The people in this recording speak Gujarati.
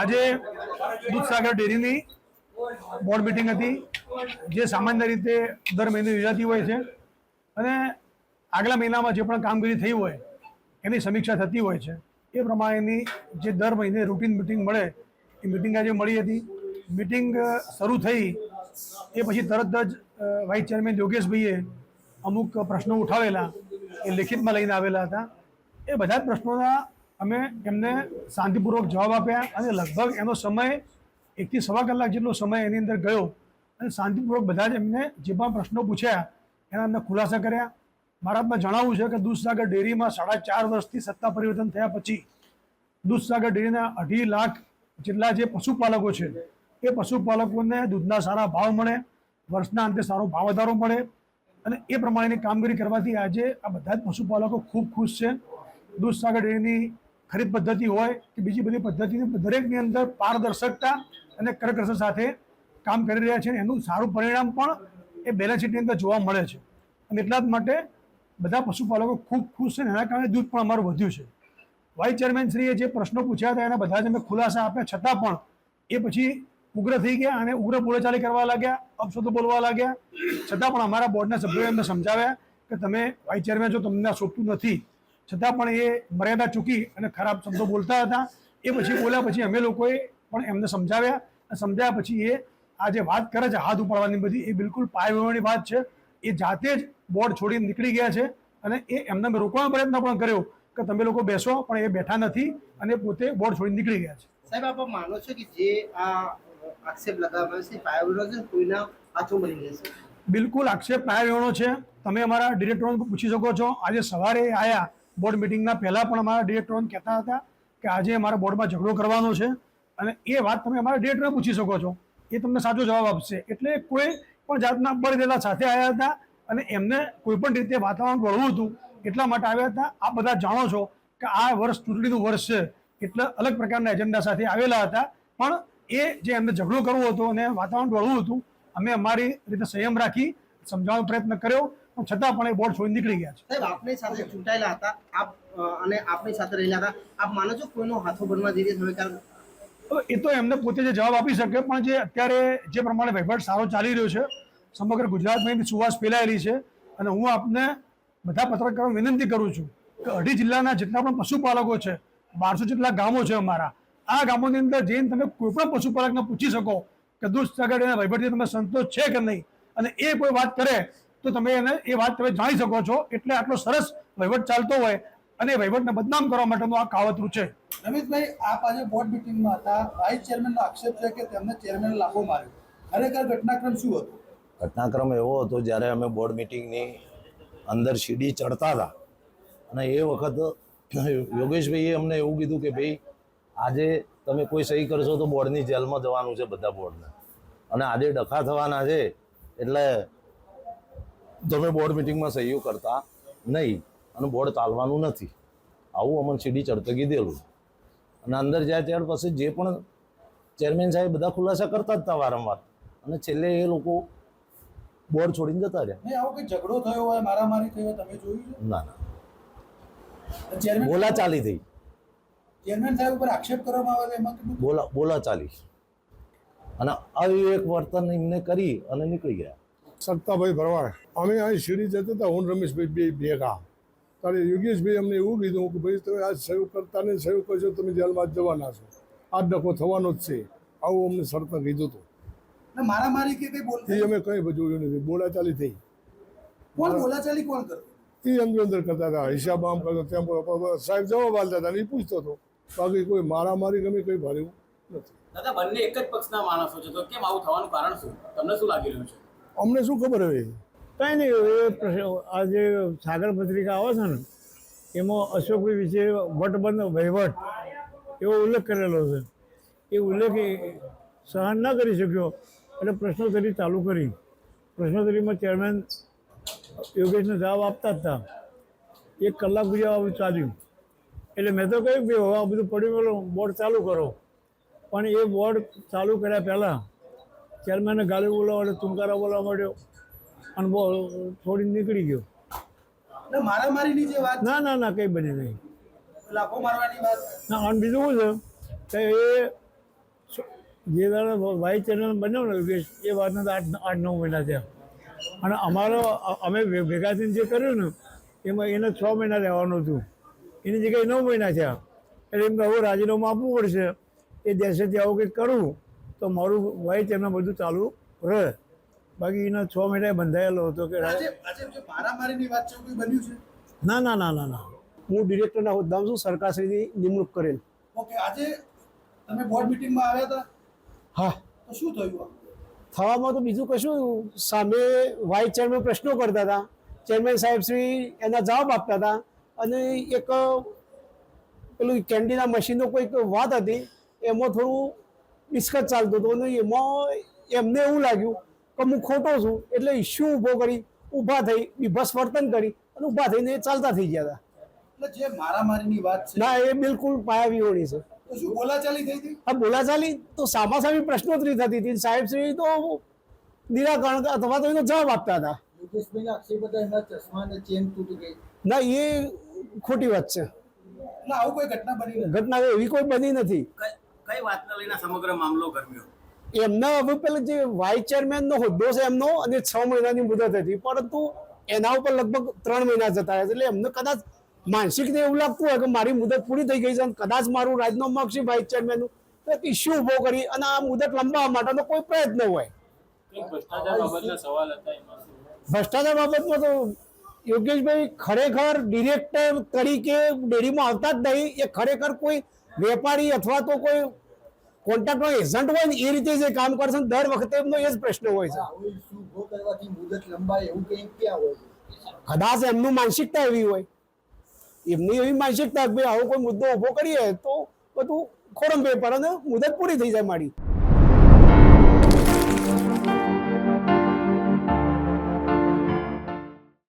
આજે દૂધસાગર ડેરીની બોર્ડ મિટિંગ હતી, જે સામાન્ય રીતે દર મહિને યોજાતી હોય છે. અને આગલા મહિનામાં જે પણ કામગીરી થઈ હોય, એની સમીક્ષા થતી હોય છે. એ પ્રમાણેની જે દર મહિને રૂટીન મિટિંગ મળે, એ મિટિંગ આજે મળી હતી. મિટિંગ શરૂ થઈ, એ પછી તરત જ વાઇસ ચેરમેન યોગેશભાઈએ અમુક પ્રશ્નો ઉઠાવેલા, એ લેખિતમાં લઈને આવેલા હતા. એ બધા જ પ્રશ્નોના અમે એમને શાંતિપૂર્વક જવાબ આપ્યા અને લગભગ એનો સમય એકથી સવા કલાક જેટલો સમય એની અંદર ગયો અને શાંતિપૂર્વક બધા જ એમને જે પણ પ્રશ્નો પૂછ્યા એના અમને ખુલાસા કર્યા. મારામાં જણાવવું છે કે દૂધસાગર ડેરીમાં સાડા ચાર વર્ષથી સત્તા પરિવર્તન થયા પછી દૂધસાગર ડેરીના અઢી લાખ જેટલા જે પશુપાલકો છે, એ પશુપાલકોને દૂધના સારા ભાવ મળે, વર્ષના અંતે સારો ભાવ વધારો મળે અને એ પ્રમાણેની કામગીરી કરવાથી આજે આ બધા જ પશુપાલકો ખૂબ ખુશ છે. દૂધસાગર ડેરીની ખરીદ પદ્ધતિ હોય કે બીજી બધી પદ્ધતિની દરેકની અંદર પારદર્શકતા અને કરકસર સાથે કામ કરી રહ્યા છે એનું સારું પરિણામ પણ એ બેલેન્સ શીટની અંદર જોવા મળે છે. અને એટલા જ માટે બધા પશુપાલકો ખૂબ ખુશ છે એના કારણે દૂધ પણ અમારું વધ્યું છે. વાઇસ ચેરમેનશ્રીએ જે પ્રશ્નો પૂછ્યા હતા, એના બધા જ અમે ખુલાસા આપ્યા. છતાં પણ એ પછી ઉગ્ર થઈ ગયા અને ઉગ્ર બોલેચાલી કરવા લાગ્યા, અપશબ્દો બોલવા લાગ્યા. છતાં પણ અમારા બોર્ડના સભ્યોએ અમને સમજાવ્યા કે તમે વાઇસ ચેરમેન છો, તમને આ સોંપતું નથી. છતાં પણ એ મર્યાદા ચૂકી અને ખરાબ શબ્દો બોલતા હતા. એ પછી બોલ્યા પછી અમે લોકોએ પણ એમને સમજાવ્યા અને સમજાવ્યા પછી એ આ જે વાત કરે છે હાથ ઉપાડવાની બધી એ બિલકુલ પાયવણી વાત છે. એ જાતે જ બોર્ડ છોડીને નીકળી ગયા છે અને એ એમને મેં રોકવાનો પ્રયત્ન પણ કર્યો કે તમે લોકો બેસો પણ એ બેઠા નથી અને પોતે બોર્ડ છોડીને નીકળી ગયા છે. સાહેબ આપ માનો છો કે જે આ આક્ષેપ લગાવ્યો છે પાયાનો છે કોઈના હાથો મળી જશે બિલકુલ આક્ષેપ પાયવણો છે. તમે અમારા ડિરેક્ટરો પૂછી શકો છો. આજે સવારે આયા બોર્ડ મિટિંગના પહેલાં પણ અમારા ડિરેક્ટરોને કહેતા હતા કે આજે અમારા બોર્ડમાં ઝઘડો કરવાનો છે અને એ વાત તમે અમારા ડિરેક્ટરને પૂછી શકો છો. એ તમને સાચો જવાબ આપશે. એટલે કોઈ પણ જાતના બળદેલા સાથે આવ્યા હતા અને એમને કોઈ પણ રીતે વાતાવરણ વળવું હતું એટલા માટે આવ્યા હતા. આપ બધા જાણો છો કે આ વર્ષ ચૂંટણીનું વર્ષ છે. એટલે અલગ પ્રકારના એજન્ડા સાથે આવેલા હતા. પણ એ જે એમને ઝઘડો કરવો હતો અને વાતાવરણ વળવું હતું, અમે અમારી રીતે સંયમ રાખી સમજાવવાનો પ્રયત્ન કર્યો. પણ છતાં પણ એ બોર્ડ છોડી નીકળી ગયા છે. સાહેબ આપની સાથે ચૂંટાયેલા હતા. આપ અને આપની સાથે રહેલા હતા. આપ માનો છો કોઈનો હાથો બનવા જઈ રહ્યા એ તો એમને પોતે જે જવાબ આપી શકે પણ જે અત્યારે જે પ્રમાણે વહીવટ સારો ચાલી રહ્યો છે સમગ્ર ગુજરાતમાં એની સુવાસ ફેલાયેલી છે અને હું આપને બધા પત્રકારો વિનંતી કરું છું કે અઢી જિલ્લાના જેટલા પણ પશુપાલકો છે બારસો જેટલા ગામો છે અમારા આ ગામોની અંદર જઈને તમે કોઈ પણ પશુપાલકને પૂછી શકો કે દૂધસાગર એના વહીવટથી તમે સંતોષ છે કે નહીં અને એ કોઈ વાત કરે તો તમે એને એ વાત તમે જાણી શકો છો એટલે આટલો સરસ વહીવટ ચાલતો હોય અને વહીવટને બદનામ કરવા માટેનું આ કાવતરું છે. રમેશભાઈ આપ આજે બોર્ડ મિટિંગમાં હતા. વાઇસ ચેરમેનનો આક્ષેપ છે કે તેમને ચેરમેન લાફો માર્યો. ખરેખર ઘટનાક્રમ શું હતો? ઘટનાક્રમ એવો હતો જ્યારે અમે બોર્ડ મિટિંગની અંદર સીડી ચડતા હતા. અને એ વખત યોગેશભાઈએ અમને એવું કીધું કે ભાઈ આજે તમે કોઈ સહી કરશો તો બોર્ડની જેલમાં જવાનું છે બધા બોર્ડને અને આજે ડખા થવાના છે એટલે તમે બોર્ડ મિટિંગમાં સહીઓ કરતા નહીં અને બોર્ડ ચાલવાનું નથી. આવું અમને સીડી ચડતા કીધેલું અને અંદર જાય ત્યાર પછી જે પણ ચેરમેન સાહેબ બધા ખુલાસા કરતા જ હતા વારંવાર. અને છેલ્લે એ લોકો બોર્ડ છોડીને જતા રહ્યા. નહીં આવો કોઈ ઝઘડો થયો હોય મારામારી થઈ હોય તમે જોયું ના ના. બોલા ચાલી થઈ. ચેરમેન સાહેબ ઉપર આક્ષેપ કરવામાં આવે એમાં બોલા બોલા ચાલી. અને અવિવેક વર્તન એમને કરી અને નીકળી ગયા. સત્તાભાઈ ભરવાડ. અમે અહીં શીરી જતા હતા હું રમેશભાઈ બે ભેગા ત્યારે યોગેશભાઈ અમને એવું કીધું કે ભાઈ તમે આ સહયોગ કરતા ને સહયોગ કરશો તમે જેલમાં જવાના છો. આ ડખો થવાનો જ છે. આવું અમને શરત કીધું હતું. મારામારી કે કઈ બોલ એ અમે કંઈ જોયું નથી. બોલાચાલી થઈ. કોણ બોલાચાલી કોણ કરતો એ અંદર અંદર કરતા હતા. હિસાબ આમ કરતો તેમ સાહેબ જવાબ આલતા હતા એ પૂછતો હતો. બાકી કોઈ મારામારી ગમે કંઈ ભાર્યું નથી. દાદા બંને એક જ પક્ષના માણસો છે. તો કેમ આવું થવાનું કારણ શું? તમને શું લાગી રહ્યું છે? અમને શું ખબર હવે કાંઈ નહીં એ આ જે સાગર પત્રિકા આવે છે ને, એમાં અશોકભાઈ વિશે વટબંધ, વહીવટ, એવો ઉલ્લેખ કરેલો છે. એ ઉલ્લેખ સહન ના કરી શક્યો, એટલે પ્રશ્નોત્તરી ચાલુ કરી. પ્રશ્નોત્તરીમાં ચેરમેન યોગેશને જવાબ આપતા હતા. એક કલાક સુધી ચાલ્યું. એટલે મેં તો કહ્યું કે હવે આ બધું પડ્યું બોર્ડ ચાલુ કરો. પણ એ બોર્ડ ચાલુ કર્યા પહેલાં ચેરમેને ગાલી બોલાવવા માટે તુંકારા બોલાવવા માંડ્યો અને બહુ છોડીને નીકળી ગયો. ને મારામારીની જે વાત ના ના ના કંઈ બની નહીં. લાફો મારવાની વાત? ના અને બીજું શું છે કે એ જે દાડે વાઇસ ચેરમેન બન્યો ને એ વાતના તો આઠ આઠ નવ મહિના થયા. અને અમારો અમે ભેગા થઈને જે કર્યું ને એમાં એને છ મહિના રહેવાનું હતું. એની જગ્યાએ નવ મહિના થયા. એટલે એમ કે હવે રાજીનામું આપવું પડશે. એ દેશેથી આવું કંઈક કરું તો મારું વય તેમને બધું ચાલુ રહે બાકી એના છ મહિના બંધાયેલો હતો કે ના ના ના ના ના. હું ડિરેક્ટરના હોદ્દામાં છું સરકારશ્રીની નિમણૂક કરેલ? ઓકે આજે તમે બોર્ડ મિટિંગમાં આવ્યા હતા? હા. તો શું થયું થવામાં તો બીજું કશું સામે વાઇસ ચેરમેન પ્રશ્નો કરતા હતા. ચેરમેન સાહેબ શ્રી એના જવાબ આપતા હતા. અને એક પેલું કેન્ડીના મશીનનો કોઈક વાત હતી એમાં થોડું ડિસ્કસ ચાલતું હતું. અને એમાં એમને એવું લાગ્યું કે હું ખોટો છું એટલે ઇસ્યુ ઊભો કરી ઊભા થઈ બીભસ વર્તન કરી અને ઊભા થઈને એ ચાલતા થઈ ગયા હતા. જે મારામારીની વાત છે ના એ બિલકુલ પાયા વિહોણી છે શું બોલાચાલી થઈ હતી? બોલાચાલી તો સામાસામી પ્રશ્નોત્તરી થતી હતી. સાહેબ શ્રી તો નિરાકરણ અથવા તો એનો જવાબ આપતા હતા. ના એ ખોટી વાત છે. એટલે આવું કોઈ ઘટના બની ઘટના એવી કોઈ બની નથી. કઈ વાતને લઈને સમગ્ર મામલો ગરમ્યો? એમના હવે પેલા જે વાઇસ ચેરમેનનો હોદ્દો છે એમનો અને છ મહિનાની મુદત હતી. પરંતુ એના ઉપર લગભગ ત્રણ મહિના જતા રહ્યા એટલે એમને કદાચ માનસિક રીતે એવું લાગતું હોય કે મારી મુદત પૂરી થઈ ગઈ છે અને કદાચ મારું રાજીનામું આપશે વાઇસ ચેરમેનનું તો એક ઇસ્યુ ઊભો કરી અને આ મુદત લંબાવવા માટેનો કોઈ પ્રયત્ન હોય. ભ્રષ્ટાચાર બાબતમાં તો યોગેશભાઈ ખરેખર ડિરેક્ટર તરીકે ડેરીમાં આવતા જ નહીં. એ ખરેખર કોઈ વેપારી અથવા તો કોઈ કોન્ટ્રાક્ટનો એજન્ટ હોય ને, એ રીતે જે કામ કરશે દર વખતે એમનો એ જ પ્રશ્ન હોય છે. કદાચ એમનું માનસિકતા એવી હોય. એમની એવી માનસિકતા કે ભાઈ આવો કોઈ મુદ્દો ઊભો કરીએ તો બધું ખોરમ પેપર અને મુદત પૂરી થઈ જાય મારી.